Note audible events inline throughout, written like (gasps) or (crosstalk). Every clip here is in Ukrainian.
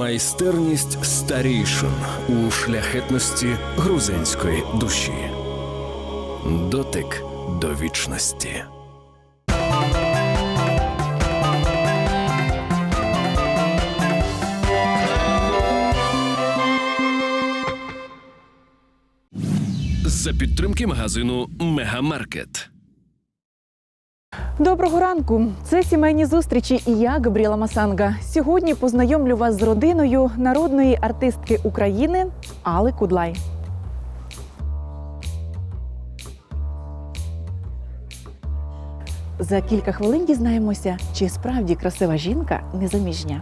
Майстерність старійшин у шляхетності грузинської душі. Дотик до вічності. За підтримки магазину Мегамаркет. Доброго ранку! Це сімейні зустрічі і я, Габріела Масанга. Сьогодні познайомлю вас з родиною народної артистки України Али Кудлай. За кілька хвилин дізнаємося, чи справді красива жінка незаміжня.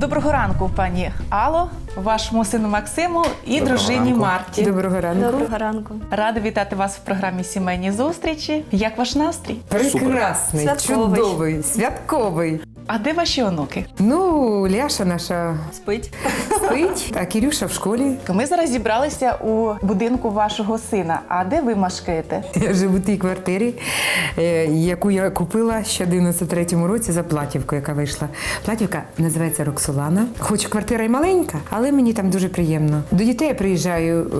Доброго ранку, пані Ало, вашому сину Максиму і Доброго дружині ранку. Марті. Доброго ранку. Доброго ранку. Рада вітати вас в програмі Сімейні зустрічі. Як ваш настрій? Прекрасний, Святковий. чудовий, святковий. А де ваші онуки? Ну, Ляша наша Спить. спить, а Кирюша в школі. Ми зараз зібралися у будинку вашого сина. А де ви мешкаєте? Я живу в тій квартирі, е, яку я купила ще в 93-му році за платівку, яка вийшла. Платівка називається Роксолана. Хоч квартира й маленька, але мені там дуже приємно. До дітей я приїжджаю е,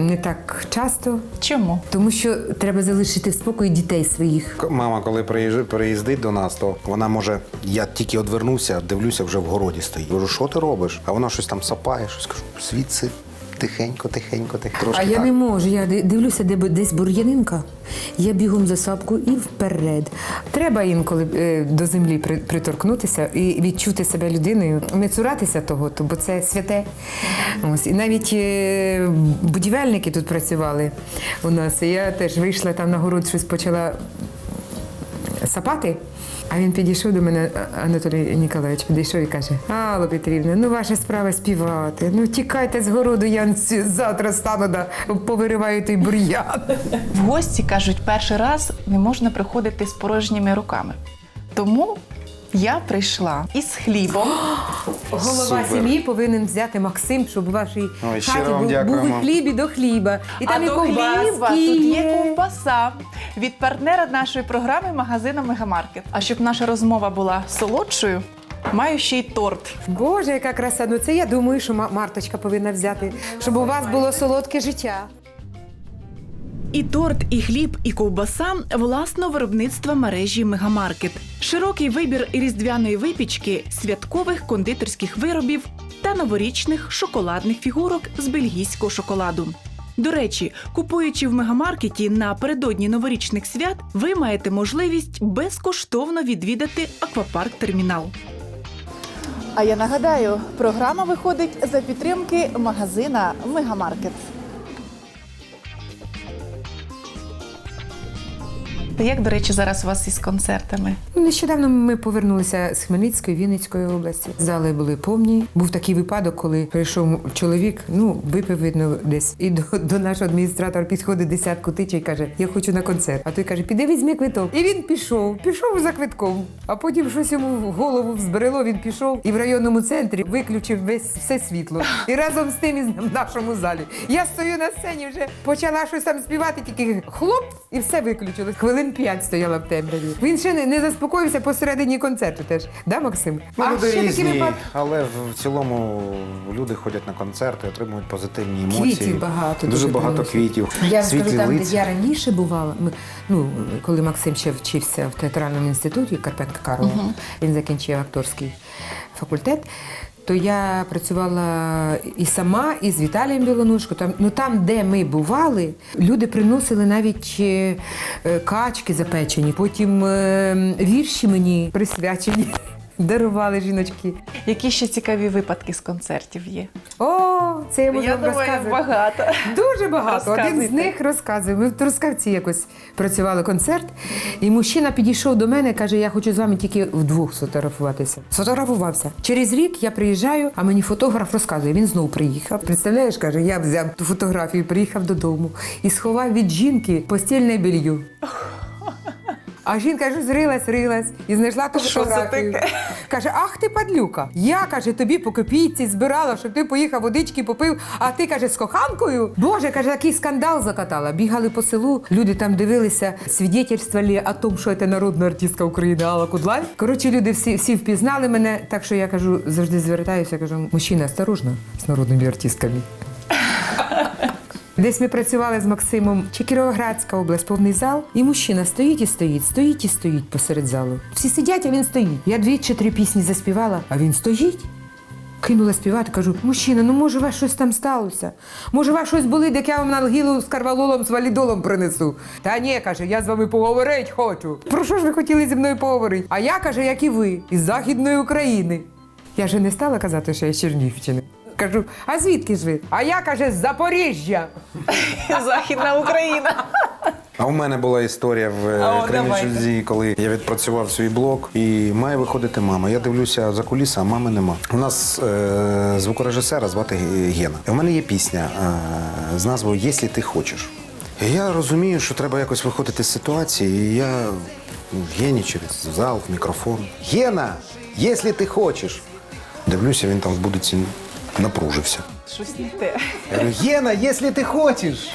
не так часто, Чому? тому що треба залишити в спокої дітей своїх. Мама, коли приїжджає, приїздить до нас, то вона може, я тільки одвернуся, дивлюся, вже в городі стоїть. Кажу, що ти робиш? А вона щось там сапає, щось кажу, звідси тихенько, тихенько, тихенько. Трошки А я так. не можу. Я дивлюся, де десь бур'янинка. Я бігом за сапку і вперед. Треба інколи е, до землі при- приторкнутися і відчути себе людиною, не цуратися того, то- бо це святе. Ось і навіть е, будівельники тут працювали у нас. Я теж вийшла там на город, щось почала сапати. А він підійшов до мене, Анатолій Ніколаєвич, підійшов і каже: Алло Петрівна, ну ваша справа співати. Ну тікайте з городу, я завтра стану да повириваю той бур'ян. В гості кажуть, перший раз не можна приходити з порожніми руками. Тому я прийшла із хлібом. (gasps) Голова Супер. сім'ї повинен взяти Максим, щоб у вашій Ой, щиро хаті вам був, був дякуємо. і хліб і до хліба. І а там і до хліба тут є ковбаса від партнера нашої програми магазину Мегамаркет. А щоб наша розмова була солодшою, маю ще й торт. Боже, яка краса! Ну це я думаю, що Ма- Марточка повинна взяти, щоб у вас було солодке життя. І торт, і хліб, і ковбаса власного виробництва мережі Мегамаркет. Широкий вибір різдвяної випічки, святкових кондитерських виробів та новорічних шоколадних фігурок з бельгійського шоколаду. До речі, купуючи в мегамаркеті напередодні новорічних свят, ви маєте можливість безкоштовно відвідати аквапарк термінал. А я нагадаю, програма виходить за підтримки магазина Мегамаркет. Як, до речі, зараз у вас із концертами? Ну, Нещодавно ми повернулися з Хмельницької, Вінницької області. Зали були повні. Був такий випадок, коли прийшов чоловік, ну випив видно десь. І до, до нашого адміністратора підходить десятку тича і каже: Я хочу на концерт. А той каже, піди візьми квиток. І він пішов, пішов за квитком. А потім щось йому в голову взбрело. Він пішов і в районному центрі виключив весь все світло. І разом з тим із в нашому залі. Я стою на сцені, вже почала щось там співати, тільки хлоп, і все виключилось. Хвилин п'ять стояла в темряві. Він ще не, не заспокоївся посередині концерту теж. Да, Максим? Ну, люди ще такі різні, випадки. але в цілому люди ходять на концерти, отримують позитивні емоції. Квітів багато, Дуже дуже багато приносять. квітів. Я світлі скажу, там, де я раніше бувала, ми, ну, коли Максим ще вчився в театральному інституті Карпенка Карова, він закінчив акторський факультет. То я працювала і сама, і з Віталієм Білонушко. Там, ну там, де ми бували, люди приносили навіть е, е, качки запечені, потім е, вірші мені присвячені. Дарували жіночки. Які ще цікаві випадки з концертів є? О, це я можу вам розказувати. багато. Дуже багато. Один з Розказуйте. них розказує. Ми в Трускавці якось працювали концерт, і мужчина підійшов до мене і каже: Я хочу з вами тільки вдвох сфотографуватися. Сфотографувався. Через рік я приїжджаю, а мені фотограф розказує. Він знову приїхав. Представляєш, каже, я взяв ту фотографію, приїхав додому і сховав від жінки постільне белье. А жінка ж зрилась, рилась і знайшла ту Що це фотографію. таке? Каже: ах ти падлюка. Я каже, тобі по копійці збирала, щоб ти поїхав водички попив. А ти каже, з коханкою. Боже, каже, такий скандал закатала. Бігали по селу, люди там дивилися, свідетельствували о том, що це народна артистка України Алла Кудлай. Коротше, люди всі, всі впізнали мене, так що я кажу, завжди звертаюся, кажу, мужчина, осторожно з народними артистками. Десь ми працювали з Максимом чи Кіровоградська область, повний зал, і мужчина стоїть і стоїть, стоїть і стоїть посеред залу. Всі сидять, а він стоїть. Я дві чи три пісні заспівала, а він стоїть. Кинула співати, кажу, мужчина, ну може у вас щось там сталося? Може, у вас щось болить, як я вам на налгілу з карвалолом, з валідолом принесу? Та ні, каже, я з вами поговорити хочу. Про що ж ви хотіли зі мною поговорити? А я, каже, як і ви, із Західної України. Я же не стала казати, що я з Чернігівщини. Кажу, а звідки ж ви? А я каже, з Запоріжжя. (laughs) Західна Україна. А у мене була історія в е, о, коли я відпрацював свій блок, і має виходити мама. Я дивлюся за куліси, а мами нема. У нас е, звукорежисера звати Гена. І у мене є пісня е, з назвою Якщо ти хочеш. І я розумію, що треба якось виходити з ситуації, і я ну, Гені через зал, в мікрофон. Гена, якщо ти хочеш. Дивлюся, він там в будиці напружився. Щось не те. Я Єна, якщо ти хочеш.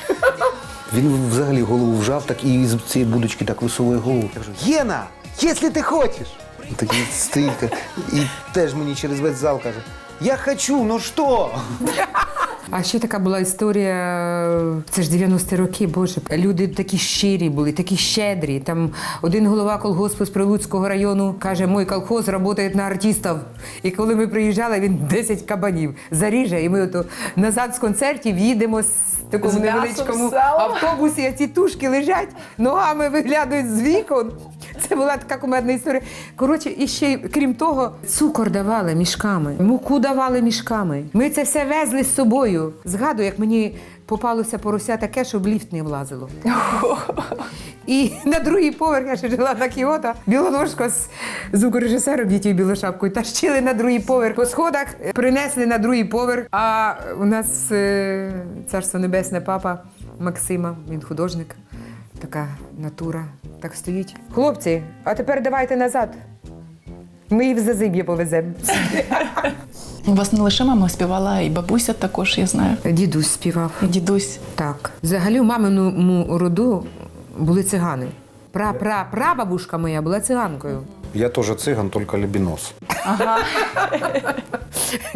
Він взагалі голову вжав так і з цієї будочки так висовує голову. Я кажу, Єна, якщо ти хочеш. Так він стоїть і теж мені через весь зал каже: Я хочу, ну що? А ще така була історія, це ж 90-ті роки, боже. Люди такі щирі були, такі щедрі. Там один голова колгоспу з Прилуцького району каже, мой колхоз працює на артистів. І коли ми приїжджали, він 10 кабанів заріже, і ми ото назад з концертів їдемо з такому невеличкому автобусі, а ці тушки лежать, ногами виглядають з вікон. Це була така кумедна історія. Коротше, і ще крім того, цукор давали мішками, муку давали мішками. Ми це все везли з собою. Згадую, як мені попалося порося таке, щоб ліфт не влазило. І на другий поверх я ще жила на Кіото, білоножка з звукорежисером дітей білошапкою тащили на другий поверх по сходах, принесли на другий поверх. А у нас е, царство небесне папа Максима, він художник, така натура. Так стоїть. Хлопці, а тепер давайте назад. Ми їх в зазиб'я повеземо. У вас не лише мама співала, і бабуся також, я знаю. Дідусь співав. Дідусь. Так. Взагалі у маминому роду були цигани. Пра-пра-прабабушка моя була циганкою. Я теж циган, тільки лібінос.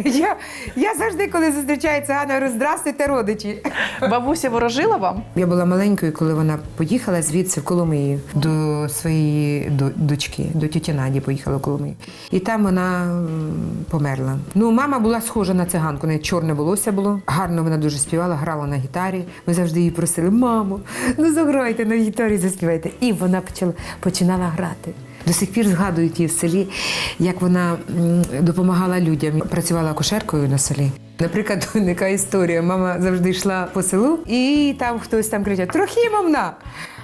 Я, я завжди, коли зустрічаю цигана, говорю, здрастуйте, родичі. Бабуся ворожила вам? Я була маленькою, коли вона поїхала звідси в Коломиї до своєї до- дочки, до тіті Наді поїхала в Коломию. І там вона м, померла. Ну, мама була схожа на циганку, у неї чорне волосся було. Гарно вона дуже співала, грала на гітарі. Ми завжди її просили: мамо, ну заграйте на гітарі, заспівайте. І вона почала, починала грати. До сих пір згадують її в селі, як вона допомагала людям. Працювала акушеркою на селі. Наприклад, (laughs) така історія. Мама завжди йшла по селу, і там хтось там кричав: Трохімовна,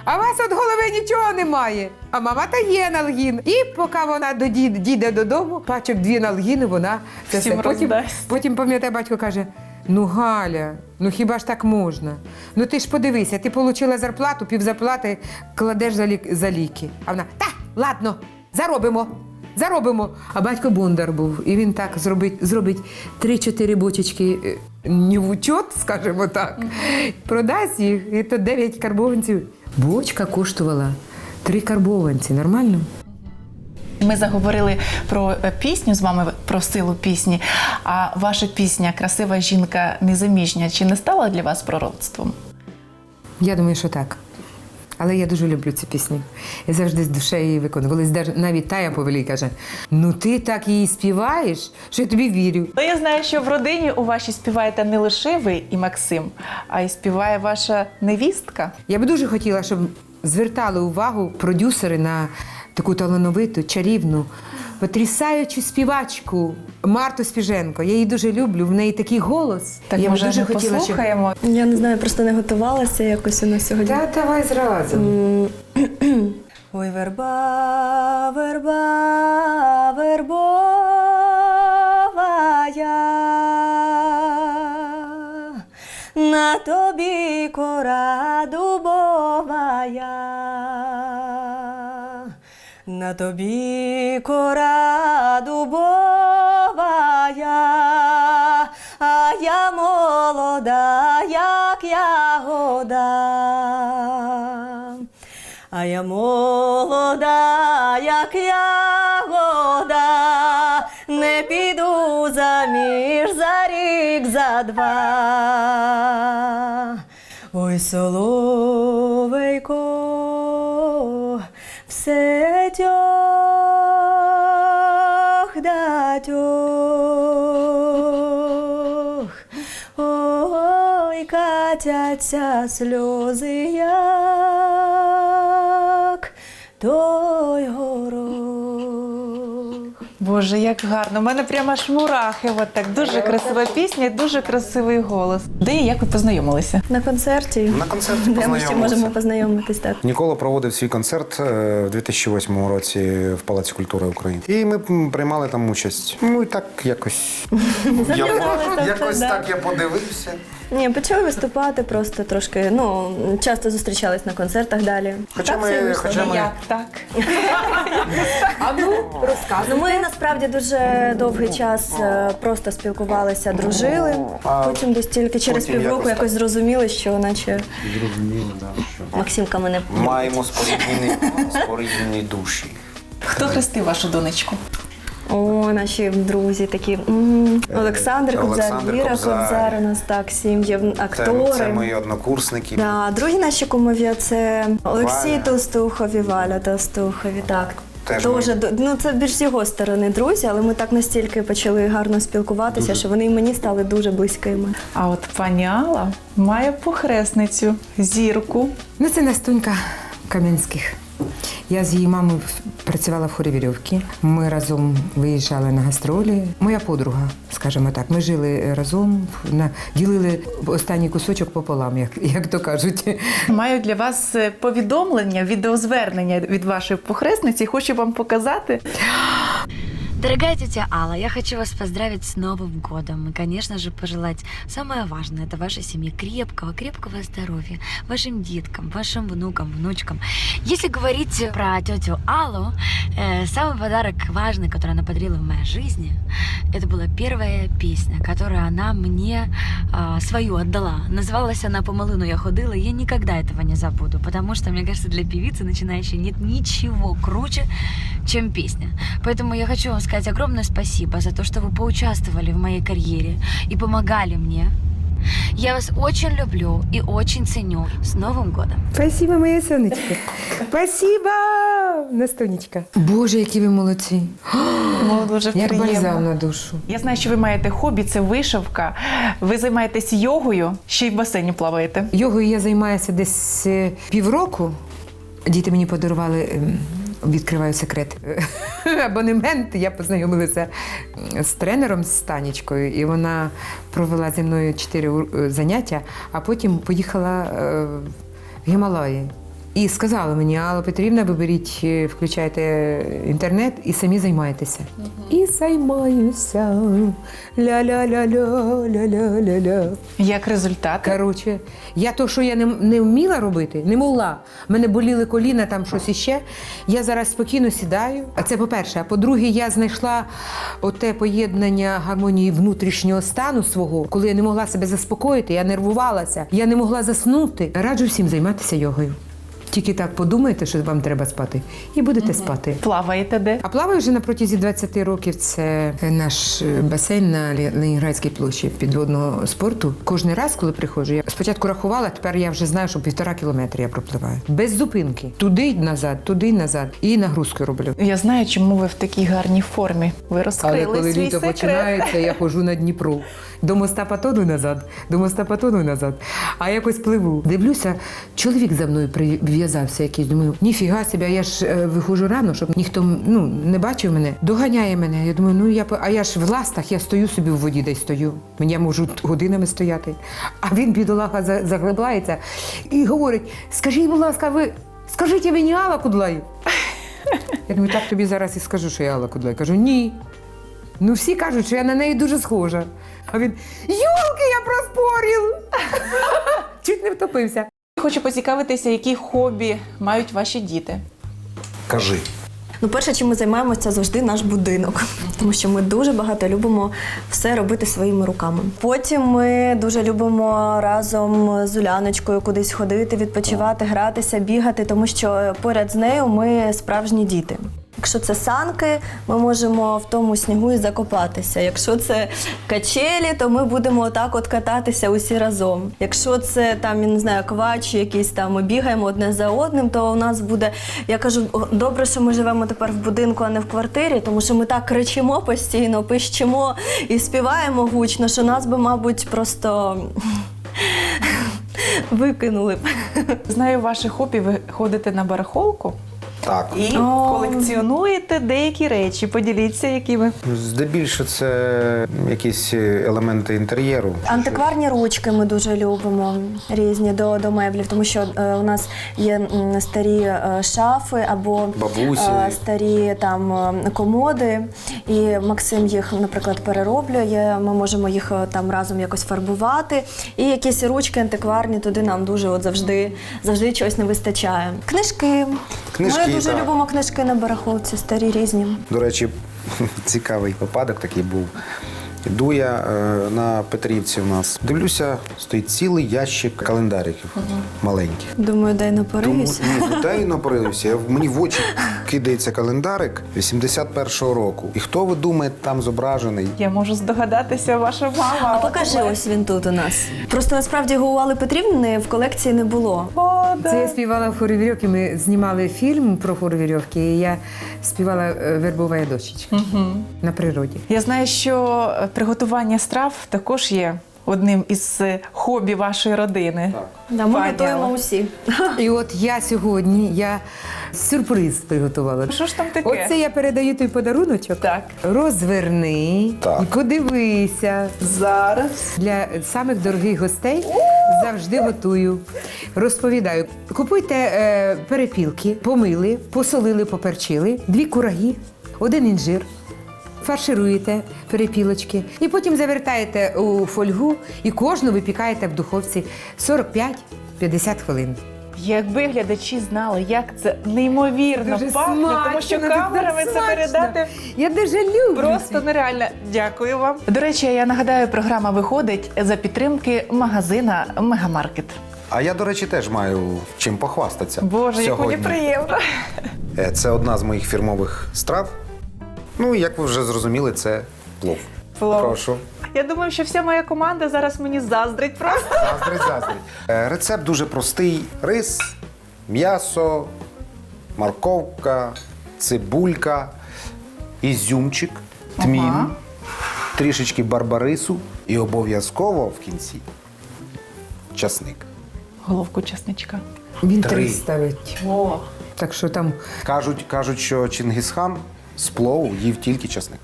а вас від голови нічого немає. А мама та є налгін. І поки вона до дід- дійде додому, пачок дві налгіни, вона це все. Потім, потім пам'ятає, батько каже: ну Галя, ну хіба ж так можна? Ну ти ж подивися, ти отримала зарплату, півзарплати кладеш за ліки. А вона, та, ладно, заробимо. Заробимо. А батько Бондар був, і він так зробить, зробить 3-4 бочечки не в учет, скажімо так, продасть їх, і то 9 карбованців. Бочка коштувала 3 карбованці. Нормально? Ми заговорили про е, пісню з вами, про силу пісні. А ваша пісня Красива жінка незаміжня чи не стала для вас пророцтвом? Я думаю, що так. Але я дуже люблю цю пісню. Я завжди з душею її виконую. Колись навіть Тая Повелій каже: ну ти так її співаєш, що я тобі вірю. Ну, я знаю, що в родині у вашій співаєте не лише ви і Максим, а й співає ваша невістка. Я би дуже хотіла, щоб звертали увагу продюсери на таку талановиту, чарівну, потрясаючу співачку Марту Спіженко. Я її дуже люблю. В неї такий голос. Так я може дуже ми хотіла, щоб... Я не знаю, просто не готувалася якось на сьогодні. Та давай зразу. (clears throat) Ой, верба, верба, вербова я, на тобі кора На тобі кора дубовая, а я молода, як ягода. А я молода, як ягода, не піду заміж за рік, за два. Ой, соловейко, катяться сльози, як той горох. Боже, як гарно. У мене прямо аж мурахи. От так. Дуже красива пісня і дуже красивий голос. Де і як ви познайомилися? На концерті. На концерті Де ми ще можемо познайомитись так. Нікола проводив свій концерт е, в 2008 році в Палаці культури України. І ми приймали там участь. Ну і так якось. (laughs) Я, якось так я подивився. Ні, почали виступати просто трошки. Ну, часто зустрічались на концертах далі. Хоча так ми- все і вийшло. хоча ми- Як так? (laughs) А ну, розказуй. Ну, ми насправді дуже довгий час е, просто спілкувалися, дружили. А Потім десь тільки через потім півроку якось якось зрозуміли, що наче Зрозуміло, да, що Максимка мене. маємо споріднені, споріднені душі. Хто хрестив вашу донечку? О, наші друзі такі. м, Олександр Кобзар, Олександр Віра Кобзар. Кобзар у нас так, сім'ї, Це, актори. це мої однокурсники. Да, другі наші кумові це Олексій Валя. Толстухов і Валя Толстухові. Так. Теж Дуже ми. до- ну це більш з його сторони друзі, але ми так настільки почали гарно спілкуватися, що вони і мені стали дуже близькими. А от пані Алла має похресницю, зірку. Ну, це Настунька Кам'янських. Я з її мамою працювала в хорі вірьовки. Ми разом виїжджали на гастролі. Моя подруга, скажімо так, ми жили разом, ділили останній кусочок пополам, як, як то кажуть. Маю для вас е, повідомлення, відеозвернення від вашої похресниці. Хочу вам показати. Дорогая тетя Алла, я хочу вас поздравить с Новым годом и, конечно же, пожелать самое важное – это вашей семье крепкого, крепкого здоровья, вашим деткам, вашим внукам, внучкам. Если говорить про тетю Аллу, э, самый подарок важный, который она подарила в моей жизни, это была первая песня, которую она мне а, свою отдала. Называлась она «По малыну я ходила», и я никогда этого не забуду, потому что, мне кажется, для певицы начинающей нет ничего круче, чем песня. Поэтому я хочу вам сказать огромное спасибо за то, что вы поучаствовали в моей карьере и помогали мне. Я вас очень люблю и очень ценю. С Новым годом! Спасибо, моє сонечко. Спасибо, Настунечка. Боже, які ви молодці. Ну, дуже Як бальзам на душу. Я знаю, що ви маєте хобі, це вишивка. Ви займаєтесь йогою, ще й в басейні плаваєте. Йогою я займаюся десь е, півроку. Діти мені подарували. ем, Відкриваю секрет. (laughs) Абонемент. Я познайомилася з тренером з Танічкою, і вона провела зі мною чотири е, заняття, а потім поїхала е, в Гімалаї. І сказала мені, Алла Петрівна, ви беріть, е, включайте інтернет і самі займайтеся. І займаюся. Ля-ля-ля-ля, ля-ля-ля-ля. Як результат? Коротше, я то, що я не, не вміла робити, не могла. Мене боліли коліна, там щось іще. Я зараз спокійно сідаю. А це по-перше. А по-друге, я знайшла оте поєднання гармонії внутрішнього стану свого, коли я не могла себе заспокоїти, я нервувалася, я не могла заснути. Раджу всім займатися йогою. Тільки так подумайте, що вам треба спати, і будете спати. Плаваєте де? А плаваю вже на протязі 20 років. Це наш е, басейн на Ленінградській площі підводного спорту. Кожен раз, коли приходжу, я спочатку рахувала, тепер я вже знаю, що півтора кілометри я пропливаю. Без зупинки. Туди й назад, туди й назад. І нагрузки роблю. Я знаю, чому ви в такій гарній формі. Ви розкрили Але коли свій літо секрет. починається, я ходжу на Дніпро. До моста Патону назад, до моста Патону назад. А якось пливу. Дивлюся, чоловік за мною прив'язався якийсь. Думаю, ніфіга а я ж е, виходжу рано, щоб ніхто ну, не бачив мене. Доганяє мене. Я думаю, ну я а я ж в ластах, я стою собі в воді, десь стою. Мені можу годинами стояти. А він, бідолаха, за- заглибається і говорить: скажіть, будь ласка, ви скажіть, ви Алла Кудлаю? Я думаю, так тобі зараз і скажу, що я Алла Кудлай. Кажу, ні. Ну, всі кажуть, що я на неї дуже схожа. А він Юлки, я проспорив! (laughs) Чуть не втопився. Хочу поцікавитися, які хобі мають ваші діти. Кажи. Ну, перше, чим ми займаємося, це завжди наш будинок, тому що ми дуже багато любимо все робити своїми руками. Потім ми дуже любимо разом з Уляночкою кудись ходити, відпочивати, гратися, бігати, тому що поряд з нею ми справжні діти. Якщо це санки, ми можемо в тому снігу і закопатися. Якщо це качелі, то ми будемо отак от кататися усі разом. Якщо це там, я не знаю, квач, якісь там ми бігаємо одне за одним, то у нас буде. Я кажу, добре, що ми живемо тепер в будинку, а не в квартирі, тому що ми так кричимо постійно, пищимо і співаємо гучно, що нас би, мабуть, просто (laughs) викинули б. Знаю ваше хобі, ви ходите на барахолку Так. і О. колекціонуєте деякі речі. Поділіться, якими. Здебільшого це якісь елементи інтер'єру. Антикварні ручки ми дуже любимо різні до, до меблів, тому що е, у нас є м, старі е, шафи або Бабусі. е, старі там е, комоди. І Максим їх, наприклад, перероблює. Ми можемо їх е, там разом якось фарбувати. І якісь ручки антикварні туди нам дуже от завжди, завжди чогось не вистачає. Книжки. Книжки, Ми дуже так. любимо книжки на барахолці, старі різні. До речі, (laughs) цікавий випадок такий був. Іду я е, на Петрівці у нас. Дивлюся, стоїть цілий ящик календариків маленьких. Думаю, дай напорився. ні, ну, та напорився. Мені в очі кидається календарик 81-го року. І хто ви думаєте, там зображений? Я можу здогадатися, ваша мама. А покажи, ось він тут у нас. Просто насправді його у Алли Петрівни в колекції не було. Да. Це я співала в хорі вірьовки. Ми знімали фільм про хор вірьовки, і я співала е, вербова дощечка на природі. Я знаю, що е, приготування страв також є одним із е, хобі вашої родини. Да, ми Пані готуємо Алла. усі. (laughs) І от я сьогодні я сюрприз приготувала. Що ж там таке? Оце я передаю той подаруночок. Так. Розверни Так. і подивися. Зараз. Для самих дорогих гостей завжди готую. Розповідаю: купуйте е, перепілки, помили, посолили, поперчили, дві кураги, один інжир. Фаршируєте перепілочки і потім завертаєте у фольгу і кожну випікаєте в духовці 45-50 хвилин. Якби глядачі знали, як це неймовірно пахне, тому що камерами це передати Я дуже люблю. просто нереально. Дякую вам. До речі, я нагадаю, програма виходить за підтримки магазина Мегамаркет. А я, до речі, теж маю чим похвастатися. Боже, як мені приємно. Е, Це одна з моїх фірмових страв. Ну, як ви вже зрозуміли, це плов. Плов. Прошу. Я думаю, що вся моя команда зараз мені заздрить просто. Заздрить, заздрить. Е, Рецепт дуже простий: рис, м'ясо, морковка, цибулька, ізюмчик, тмін, Ага. трішечки барбарису і обов'язково в кінці часник. Головку чесничка. Він Три. три ставить. О, Так що там Кажуть, кажуть, що Чингисхан з плову їв тільки часник.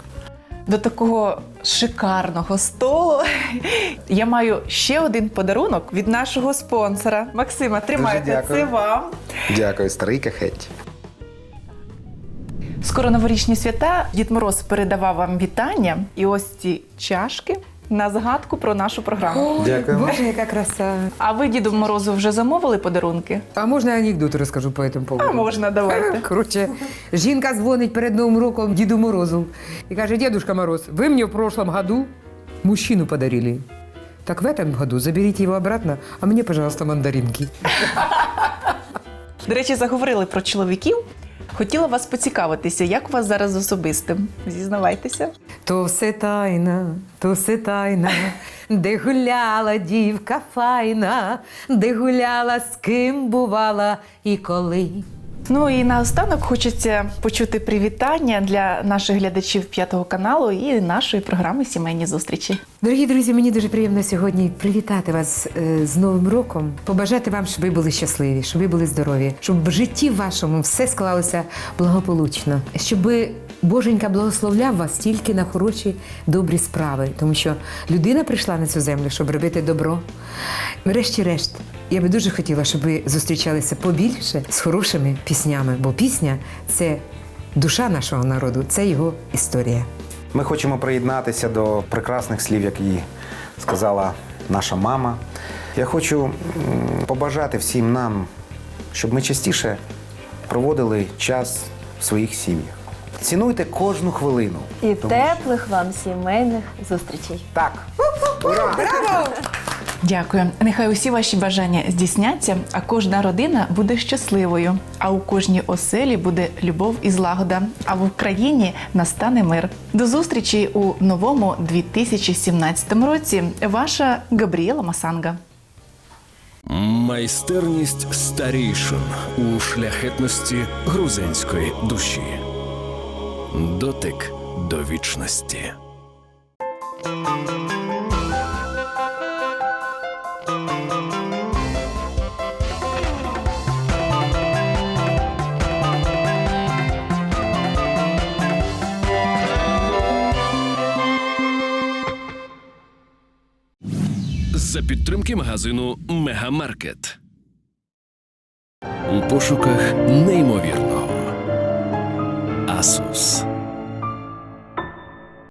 до такого шикарного столу (laughs) я маю ще один подарунок від нашого спонсора Максима. Тримайте дякую. це вам. Дякую, старий кахеть. Скоро новорічні свята. Дід Мороз передавав вам вітання. І ось ці чашки на згадку про нашу програму. Дякую. Боже, яка краса. А ви Діду Морозу вже замовили подарунки? А можна анекдот розкажу по цьому поводу? А можна, давайте. (laughs) Коротше, жінка дзвонить перед Новим роком Діду Морозу і каже: Дедушка Мороз, ви мені в прошлом году мужчину подарили. Так в этом году заберите его обратно, а мне, пожалуйста, мандаринки. До речі, заговорили про чоловіків. Хотіла вас поцікавитися, як у вас зараз з особистим? Зізнавайтеся. То все тайна, то все тайна, де гуляла дівка файна, де гуляла, з ким бувала і коли. Ну і наостанок хочеться почути привітання для наших глядачів п'ятого каналу і нашої програми Сімейні зустрічі. Дорогі друзі, мені дуже приємно сьогодні привітати вас е, з Новим роком, побажати вам, щоб ви були щасливі, щоб ви були здорові, щоб в житті вашому все склалося благополучно, щоб Боженька благословляв вас тільки на хороші добрі справи, тому що людина прийшла на цю землю, щоб робити добро. Врешті-решт, я би дуже хотіла, щоб ви зустрічалися побільше з хорошими піснями, бо пісня це душа нашого народу, це його історія. Ми хочемо приєднатися до прекрасних слів, які сказала наша мама. Я хочу побажати всім нам, щоб ми частіше проводили час в своїх сім'ях. Цінуйте кожну хвилину. І Тому теплих вам сімейних зустрічей. Так. Дякую. Нехай усі ваші бажання здійсняться, а кожна родина буде щасливою. А у кожній оселі буде любов і злагода. А в Україні настане мир. До зустрічі у новому 2017 році. Ваша Габріела Масанга. Майстерність старійшин у шляхетності грузинської душі. Дотик до вічності. За підтримки магазину Мегамаркет. У пошуках неймовірного. Асус.